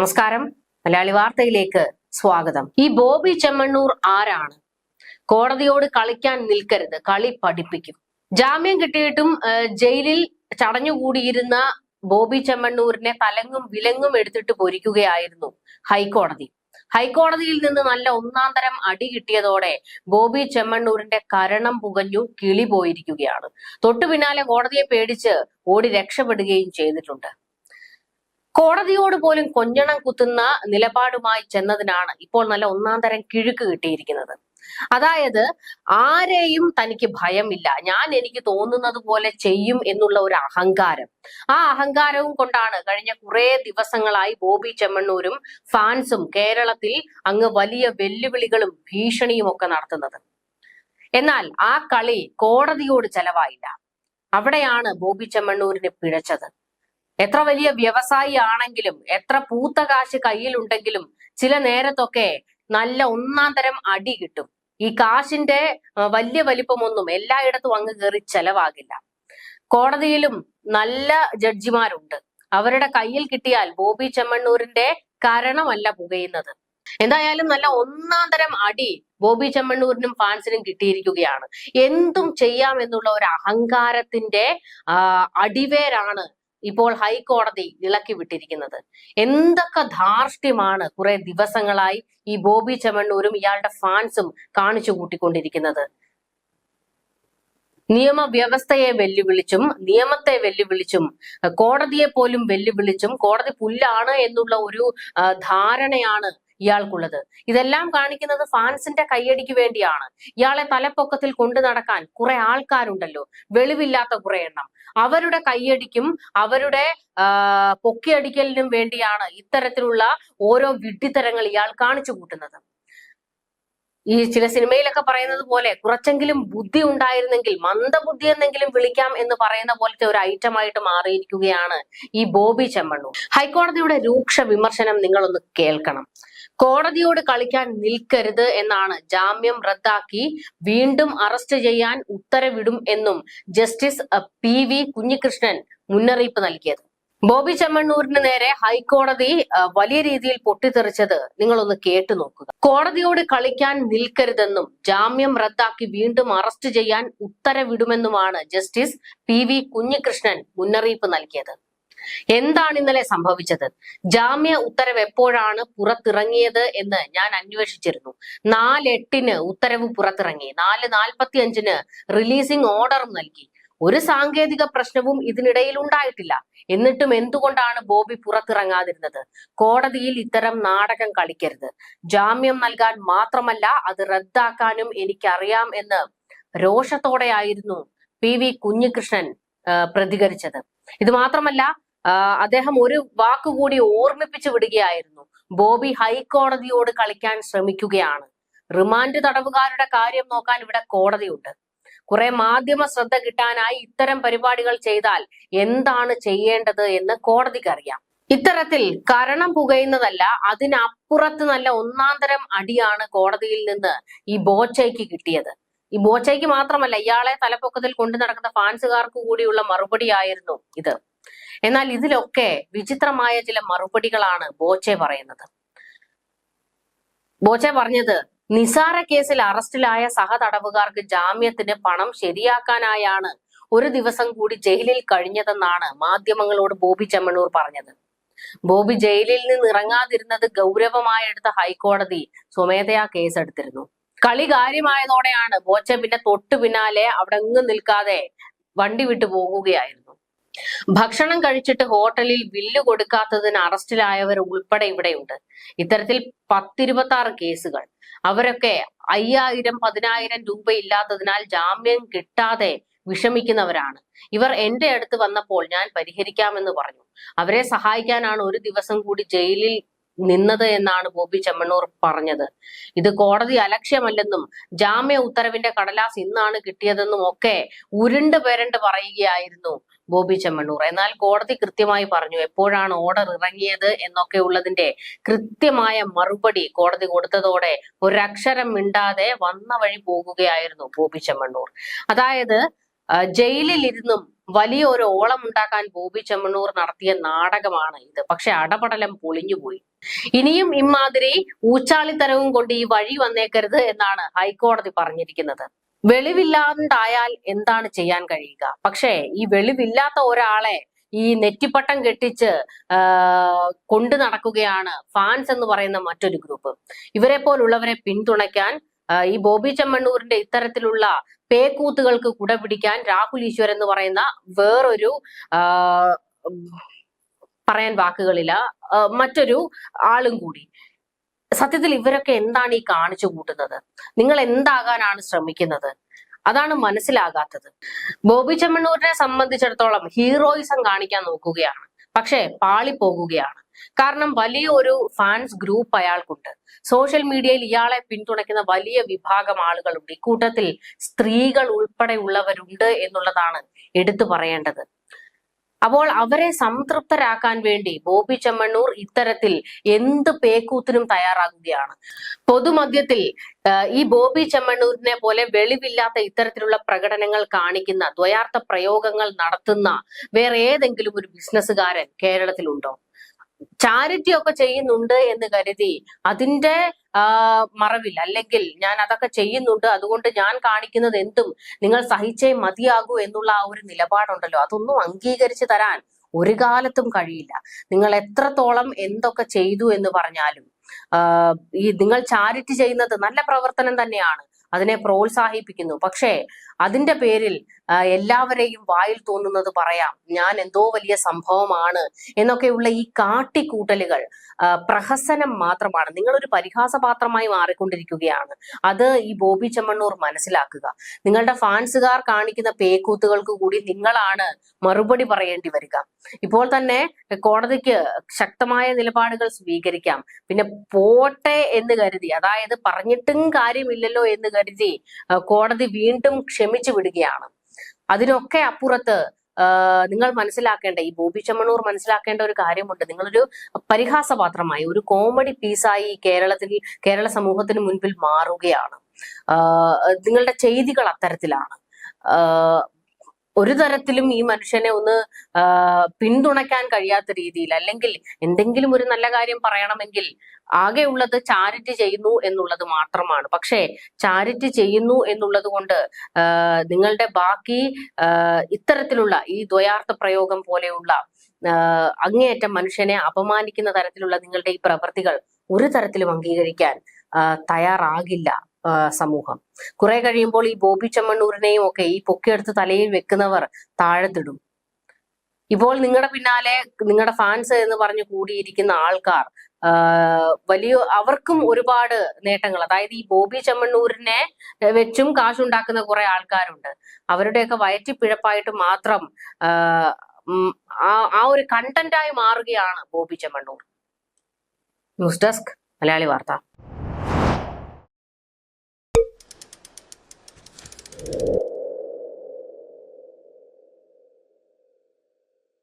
നമസ്കാരം. മലയാളി വാർത്തയിലേക്ക് സ്വാഗതം. ഈ ബോബി ചെമ്മണ്ണൂർ ആരാണ്? കോടതിയോട് കളിക്കാൻ നിൽക്കരുത് കളി പഠിപ്പിക്കും. ജാമ്യം കിട്ടിയിട്ടും ജയിലിൽ ചടഞ്ഞുകൂടിയിരുന്ന ബോബി ചെമ്മണ്ണൂരിനെ തലങ്ങും വിലങ്ങും എടുത്തിട്ട് പൊരിക്കുകയായിരുന്നു ഹൈക്കോടതി. ഹൈക്കോടതിയിൽ നിന്ന് നല്ല ഒന്നാം തരം അടി കിട്ടിയതോടെ ബോബി ചെമ്മണ്ണൂരിന്റെ കരണം പുകഞ്ഞു കിളി പോയിരിക്കുകയാണ് തൊട്ടു പിന്നാലെ കോടതിയെ പേടിച്ച് ഓടി രക്ഷപ്പെടുകയും ചെയ്തിട്ടുണ്ട്. കോടതിയോട് പോലും കൊഞ്ഞണം കുത്തുന്ന നിലപാടുമായി ചെന്നതിനാണ് ഇപ്പോൾ നല്ല ഒന്നാം തരം കിഴുക്ക് കിട്ടിയിരിക്കുന്നത്. അതായത് ആരെയും തനിക്ക് ഭയമില്ല. ഞാൻ എനിക്ക് തോന്നുന്നത് പോലെ ചെയ്യും എന്നുള്ള ഒരു അഹങ്കാരം. ആ അഹങ്കാരവും കൊണ്ടാണ് കഴിഞ്ഞ കുറെ ദിവസങ്ങളായി ബോബി ചെമ്മണ്ണൂരും ഫാൻസും കേരളത്തിൽ അങ്ങ് വലിയ വെല്ലുവിളികളും ഭീഷണിയും ഒക്കെ നടത്തുന്നത്. എന്നാൽ ആ കളി കോടതിയോട് ചെലവായില്ല. അവിടെയാണ് ബോബി ചെമ്മണ്ണൂരിന് പിഴച്ചത്. എത്ര വലിയ വ്യവസായി ആണെങ്കിലും എത്ര പൂത്ത കാശ് കയ്യിലുണ്ടെങ്കിലും ചില നേരത്തൊക്കെ നല്ല ഒന്നാം തരം അടി കിട്ടും. ഈ കാശിന്റെ വലിയ വലിപ്പമൊന്നും എല്ലായിടത്തും അങ്ങ് കയറി ചെലവാകില്ല. കോടതിയിലും നല്ല ജഡ്ജിമാരുണ്ട്. അവരുടെ കയ്യിൽ കിട്ടിയാൽ ബോബി ചെമ്മണ്ണൂരിന്റെ കരണമല്ല പുകയുന്നത്. എന്തായാലും നല്ല ഒന്നാം തരം അടി ബോബി ചെമ്മണ്ണൂരിനും ഫാൻസിനും കിട്ടിയിരിക്കുകയാണ്. എന്തും ചെയ്യാം എന്നുള്ള ഒരു അഹങ്കാരത്തിന്റെ അടിവേരാണ് ഇപ്പോൾ ഹൈക്കോടതി ഇളക്കി വിട്ടിരിക്കുന്നത്. എന്തൊക്കെ ധാർഷ്ട്യമാണ് കുറെ ദിവസങ്ങളായി ഈ ബോബി ചെമ്മണ്ണൂരും ഇയാളുടെ ഫാൻസും കാണിച്ചു കൂട്ടിക്കൊണ്ടിരിക്കുന്നത്. നിയമവ്യവസ്ഥയെ വെല്ലുവിളിച്ചും നിയമത്തെ വെല്ലുവിളിച്ചും കോടതിയെ പോലും വെല്ലുവിളിച്ചും കോടതി പുല്ലാണ് എന്നുള്ള ഒരു ധാരണയാണ് ഇയാൾക്കുള്ളത്. ഇതെല്ലാം കാണിക്കുന്നത് ഫാൻസിന്റെ കയ്യടിക്ക് വേണ്ടിയാണ്. ഇയാളെ തലപ്പൊക്കത്തിൽ കൊണ്ടു നടക്കാൻ കുറെ ആൾക്കാരുണ്ടല്ലോ. വെളിവില്ലാത്ത കുറെ എണ്ണം. അവരുടെ കയ്യടിക്കും അവരുടെ പൊക്കിയടിക്കലിനും വേണ്ടിയാണ് ഇത്തരത്തിലുള്ള ഓരോ വിഡ്ഢിത്തരങ്ങൾ ഇയാൾ കാണിച്ചു കൂട്ടുന്നത്. ഈ ചില സിനിമയിലൊക്കെ പറയുന്നത് പോലെ കുറച്ചെങ്കിലും ബുദ്ധി ഉണ്ടായിരുന്നെങ്കിൽ മന്ദബുദ്ധി എന്നെങ്കിലും വിളിക്കാം എന്ന് പറയുന്ന പോലത്തെ ഒരു ഐറ്റമായിട്ട് മാറിയിരിക്കുകയാണ് ഈ ബോബി ചെമ്മണ്ണു. ഹൈക്കോടതിയുടെ രൂക്ഷ വിമർശനം നിങ്ങളൊന്ന് കേൾക്കണം. കോടതിയോട് കളിക്കാൻ നിൽക്കരുത് എന്നാണ് ജാമ്യം റദ്ദാക്കി വീണ്ടും അറസ്റ്റ് ചെയ്യാൻ ഉത്തരവിടും എന്നും ജസ്റ്റിസ് പി വി കുഞ്ഞികൃഷ്ണൻ മുന്നറിയിപ്പ് നൽകിയത്. ബോബി ചെമ്മണ്ണൂരിന് നേരെ ഹൈക്കോടതി വലിയ രീതിയിൽ പൊട്ടിത്തെറിച്ചത് നിങ്ങളൊന്ന് കേട്ടു നോക്കുക. കോടതിയോട് കളിക്കാൻ നിൽക്കരുതെന്നും ജാമ്യം റദ്ദാക്കി വീണ്ടും അറസ്റ്റ് ചെയ്യാൻ ഉത്തരവിടുമെന്നുമാണ് ജസ്റ്റിസ് പി വി കുഞ്ഞികൃഷ്ണൻ മുന്നറിയിപ്പ് നൽകിയത്. എന്താണ് ഇന്നലെ സംഭവിച്ചത്? ജാമ്യ ഉത്തരവ് എപ്പോഴാണ് പുറത്തിറങ്ങിയത് എന്ന് ഞാൻ അന്വേഷിച്ചിരുന്നു. നാല് എട്ടിന് ഉത്തരവ് പുറത്തിറങ്ങി. നാല് നാൽപ്പത്തി അഞ്ചിന് റിലീസിംഗ് ഓർഡറും നൽകി. ഒരു സാങ്കേതിക പ്രശ്നവും ഇതിനിടയിൽ ഉണ്ടായിട്ടില്ല. എന്നിട്ടും എന്തുകൊണ്ടാണ് ബോബി പുറത്തിറങ്ങാതിരുന്നത്? കോടതിയിൽ ഇത്തരം നാടകം കളിക്കരുത്. ജാമ്യം നൽകാൻ മാത്രമല്ല അത് റദ്ദാക്കാനും എനിക്കറിയാം എന്ന് രോഷത്തോടെയായിരുന്നു പി വി കുഞ്ഞികൃഷ്ണൻ പ്രതികരിച്ചത്. ഇത് മാത്രമല്ല അദ്ദേഹം ഒരു വാക്കുകൂടി ഓർമ്മിപ്പിച്ചു വിടുകയായിരുന്നു. ബോബി ഹൈക്കോടതിയോട് കളിക്കാൻ ശ്രമിക്കുകയാണ്. റിമാൻഡ് തടവുകാരുടെ കാര്യം നോക്കാൻ ഇവിടെ കോടതിയുണ്ട്. കുറെ മാധ്യമ ശ്രദ്ധ കിട്ടാനായി ഇത്തരം പരിപാടികൾ ചെയ്താൽ എന്താണ് ചെയ്യേണ്ടത് എന്ന് കോടതിക്കറിയാം ഇത്തരത്തിൽ കരണം പുകയുന്നതല്ല അതിനപ്പുറത്ത് നല്ല ഒന്നാന്തരം അടിയാണ് കോടതിയിൽ നിന്ന് ഈ ബോച്ചയ്ക്ക് കിട്ടിയത്. ഈ ബോച്ചയ്ക്ക് മാത്രമല്ല ഇയാളെ തലപ്പൊക്കത്തിൽ കൊണ്ടു നടക്കുന്ന ഫാൻസുകാർക്ക് കൂടിയുള്ള മറുപടിയായിരുന്നു ഇത്. എന്നാൽ ഇതിലൊക്കെ വിചിത്രമായ ചില മറുപടികളാണ് ബോച്ചെ പറയുന്നത്. ബോച്ചെ പറഞ്ഞത് നിസാര കേസിൽ അറസ്റ്റിലായ സഹതടവുകാർക്ക് ജാമ്യത്തിന് പണം ശരിയാക്കാനായാണ് ഒരു ദിവസം കൂടി ജയിലിൽ കഴിഞ്ഞതെന്നാണ് മാധ്യമങ്ങളോട് ബോബി ചെമ്മണൂർ പറഞ്ഞത്. ബോബി ജയിലിൽ നിന്ന് ഇറങ്ങാതിരുന്നത് ഗൗരവമായി എടുത്ത ഹൈക്കോടതി സ്വമേധയാ കേസെടുത്തിരുന്നു. കളി കാര്യമായതോടെയാണ് ബോച്ച പിന്നെ തൊട്ടു പിന്നാലെ അവിടെ നിൽക്കാതെ വണ്ടി വിട്ടു പോകുകയായിരുന്നു. ഭക്ഷണം കഴിച്ചിട്ട് ഹോട്ടലിൽ ബില്ല് കൊടുക്കാത്തതിന് അറസ്റ്റിലായവർ ഉൾപ്പെടെ ഇവിടെയുണ്ട്. ഇത്തരത്തിൽ പത്തിരുപത്തി ആറ് കേസുകൾ. അവരൊക്കെ അയ്യായിരം പതിനായിരം രൂപ ഇല്ലാത്തതിനാൽ ജാമ്യം കിട്ടാതെ വിഷമിക്കുന്നവരാണ്. ഇവർ എന്റെ അടുത്ത് വന്നപ്പോൾ ഞാൻ പരിഹരിക്കാമെന്ന് പറഞ്ഞു. അവരെ സഹായിക്കാനാണ് ഒരു ദിവസം കൂടി ജയിലിൽ നിന്നത് എന്നാണ് ബോബി ചെമ്മണ്ണൂർ പറഞ്ഞത്. ഇത് കോടതി അലക്ഷ്യമല്ലെന്നും ജാമ്യ ഉത്തരവിന്റെ കടലാസ് ഇന്നാണ് കിട്ടിയതെന്നും ഒക്കെ ഉരുണ്ട് പേരണ്ട് പറയുകയായിരുന്നു ബോബി ചെമ്മണ്ണൂർ. എന്നാൽ കോടതി കൃത്യമായി പറഞ്ഞു എപ്പോഴാണ് ഓർഡർ ഇറങ്ങിയത് എന്നൊക്കെ ഉള്ളതിന്റെ കൃത്യമായ മറുപടി കോടതി കൊടുത്തതോടെ ഒരക്ഷരം മിണ്ടാതെ വന്ന വഴി പോകുകയായിരുന്നു ബോബി ചെമ്മണ്ണൂർ. അതായത് ജയിലിലിരുന്നും വലിയ ഒരു ഓളം ഉണ്ടാക്കാൻ ബോബി ചെമ്മണ്ണൂർ നടത്തിയ നാടകമാണ് ഇത്. പക്ഷെ അടപടലം പൊളിഞ്ഞുപോയി ഇനിയും ഇമാതിരി ഊച്ചാളിത്തരവും കൊണ്ട് ഈ വഴി വന്നേക്കരുത് എന്നാണ് ഹൈക്കോടതി പറഞ്ഞിരിക്കുന്നത്. വെളിവില്ലാണ്ടായാൽ എന്താണ് ചെയ്യാൻ കഴിയുക? പക്ഷേ ഈ വെളിവില്ലാത്ത ഒരാളെ ഈ നെറ്റിപ്പട്ടം കെട്ടിച്ച് കൊണ്ടു നടക്കുകയാണ് ഫാൻസ് എന്ന് പറയുന്ന മറ്റൊരു ഗ്രൂപ്പ് ഇവരെ പോലുള്ളവരെ പിന്തുണയ്ക്കാൻ ഈ ബോബി ചെമ്മണ്ണൂരിന്റെ ഇത്തരത്തിലുള്ള പേക്കൂത്തുകൾക്ക് കുട പിടിക്കാൻ രാഹുൽ ഈശ്വർ എന്ന് പറയുന്ന വേറൊരു പറയാൻ വാക്കുകളില്ല. മറ്റൊരു ആളും കൂടി. സത്യത്തിൽ ഇവരൊക്കെ എന്താണ് ഈ കാണിച്ചു കൂട്ടുന്നത്? നിങ്ങൾ എന്താകാനാണ് ശ്രമിക്കുന്നത്? അതാണ് മനസ്സിലാകാത്തത്. ബോബി ചെമ്മണ്ണൂരിനെ സംബന്ധിച്ചിടത്തോളം ഹീറോയിസം കാണിക്കാൻ നോക്കുകയാണ്. പക്ഷേ പാളിപ്പോകുകയാണ്. കാരണം വലിയ ഒരു ഫാൻസ് ഗ്രൂപ്പ് അയാൾക്കുണ്ട്. സോഷ്യൽ മീഡിയയിൽ ഇയാളെ പിന്തുണയ്ക്കുന്ന വലിയ വിഭാഗം ആളുകളുണ്ട്. ഇക്കൂട്ടത്തിൽ സ്ത്രീകൾ ഉൾപ്പെടെയുള്ളവരുണ്ട് എന്നുള്ളതാണ് എടുത്തു പറയേണ്ടത്. അപ്പോൾ അവരെ സംതൃപ്തരാക്കാൻ വേണ്ടി ബോബി ചെമ്മണ്ണൂർ ഇത്തരത്തിൽ എന്ത് പേക്കൂത്തിനും തയ്യാറാകുകയാണ്. പൊതുമധ്യത്തിൽ ഈ ബോബി ചെമ്മണ്ണൂരിനെ പോലെ വെളിവില്ലാത്ത ഇത്തരത്തിലുള്ള പ്രകടനങ്ങൾ കാണിക്കുന്ന ദ്വയാർത്ഥ പ്രയോഗങ്ങൾ നടത്തുന്ന വേറെ ഏതെങ്കിലും ഒരു ബിസിനസ്സുകാരൻ കേരളത്തിലുണ്ടോ? ചാരിറ്റി ഒക്കെ ചെയ്യുന്നുണ്ട് എന്ന് കരുതി അതിന്റെ മറവിൽ അല്ലെങ്കിൽ ഞാൻ അതൊക്കെ ചെയ്യുന്നുണ്ട് അതുകൊണ്ട് ഞാൻ കാണിക്കുന്നത് എന്തും നിങ്ങൾ സഹിച്ചേ മതിയാകൂ എന്നുള്ള ആ ഒരു നിലപാടുണ്ടല്ലോ. അതൊന്നും അംഗീകരിച്ചു തരാൻ ഒരു കാലത്തും കഴിയില്ല. നിങ്ങൾ എത്രത്തോളം എന്തൊക്കെ ചെയ്തു എന്ന് പറഞ്ഞാലും ഈ നിങ്ങൾ ചാരിറ്റി ചെയ്യുന്നത് നല്ല പ്രവർത്തനം തന്നെയാണ്. അതിനെ പ്രോത്സാഹിപ്പിക്കുന്നു. പക്ഷേ അതിന്റെ പേരിൽ എല്ലാവരെയും വായിൽ തോന്നുന്നത് പറയാം ഞാൻ എന്തോ വലിയ സംഭവമാണ് എന്നൊക്കെയുള്ള ഈ കാട്ടിക്കൂട്ടലുകൾ പ്രഹസനം മാത്രമാണ്. നിങ്ങളൊരു പരിഹാസപാത്രമായി മാറിക്കൊണ്ടിരിക്കുകയാണ്. അത് ഈ ബോബി ചെമ്മണ്ണൂർ മനസ്സിലാക്കുക. നിങ്ങളുടെ ഫാൻസുകാർ കാണിക്കുന്ന പേക്കൂത്തുകൾക്ക് കൂടി നിങ്ങളാണ് മറുപടി പറയേണ്ടി വരിക. ഇപ്പോൾ തന്നെ കോടതിക്ക് ശക്തമായ നിലപാടുകൾ സ്വീകരിക്കാം. പിന്നെ പോട്ടെ എന്ന് കരുതി അതായത് പറഞ്ഞിട്ടും കാര്യമില്ലല്ലോ എന്ന് കരുതി ആ, കോടതി വീണ്ടും ക്ഷമിച്ചു വിടുകയാണ്. അതിനൊക്കെ അപ്പുറത്ത് നിങ്ങൾ മനസ്സിലാക്കേണ്ട ഈ ബോബി ചെമ്മണൂർ മനസ്സിലാക്കേണ്ട ഒരു കാര്യമുണ്ട്. നിങ്ങളൊരു പരിഹാസപാത്രമായി ഒരു കോമഡി പീസായി കേരളത്തിൽ കേരള സമൂഹത്തിന് മുൻപിൽ മാറുകയാണ്. നിങ്ങളുടെ ചെയ്തികൾ അത്തരത്തിലാണ്. ഒരു തരത്തിലും ഈ മനുഷ്യനെ ഒന്ന് പിന്തുണയ്ക്കാൻ കഴിയാത്ത രീതിയിൽ അല്ലെങ്കിൽ എന്തെങ്കിലും ഒരു നല്ല കാര്യം പറയണമെങ്കിൽ ആകെ ഉള്ളത് ചാരിറ്റി ചെയ്യുന്നു എന്നുള്ളത് മാത്രമാണ്. പക്ഷേ ചാരിറ്റി ചെയ്യുന്നു എന്നുള്ളത് കൊണ്ട് നിങ്ങളുടെ ബാക്കി ഇത്തരത്തിലുള്ള ഈ ദ്വയാർത്ഥ പ്രയോഗം പോലെയുള്ള അങ്ങേയറ്റം മനുഷ്യനെ അപമാനിക്കുന്ന തരത്തിലുള്ള നിങ്ങളുടെ ഈ പ്രവൃത്തികൾ ഒരു തരത്തിലും അംഗീകരിക്കാൻ തയ്യാറാകില്ല. സമൂഹം. കുറെ കഴിയുമ്പോൾ ഈ ബോബി ചെമ്മണ്ണൂരിനെയും ഒക്കെ ഈ പൊക്കിയെടുത്ത് തലയിൽ വെക്കുന്നവർ താഴത്തിടും. ഇപ്പോൾ നിങ്ങളുടെ പിന്നാലെ നിങ്ങളുടെ ഫാൻസ് എന്ന് പറഞ്ഞ് കൂടിയിരിക്കുന്ന ആൾക്കാർ വലിയ അവർക്കും ഒരുപാട് നേട്ടങ്ങൾ. അതായത് ഈ ബോബി ചെമ്മണ്ണൂരിനെ വെച്ചും കാശുണ്ടാക്കുന്ന കുറെ ആൾക്കാരുണ്ട്. അവരുടെയൊക്കെ വയറ്റിപ്പിഴപ്പായിട്ട് മാത്രം ആ ഒരു കണ്ടന്റായി മാറുകയാണ് Bobby Chemmanur. News desk Malayali Vartha.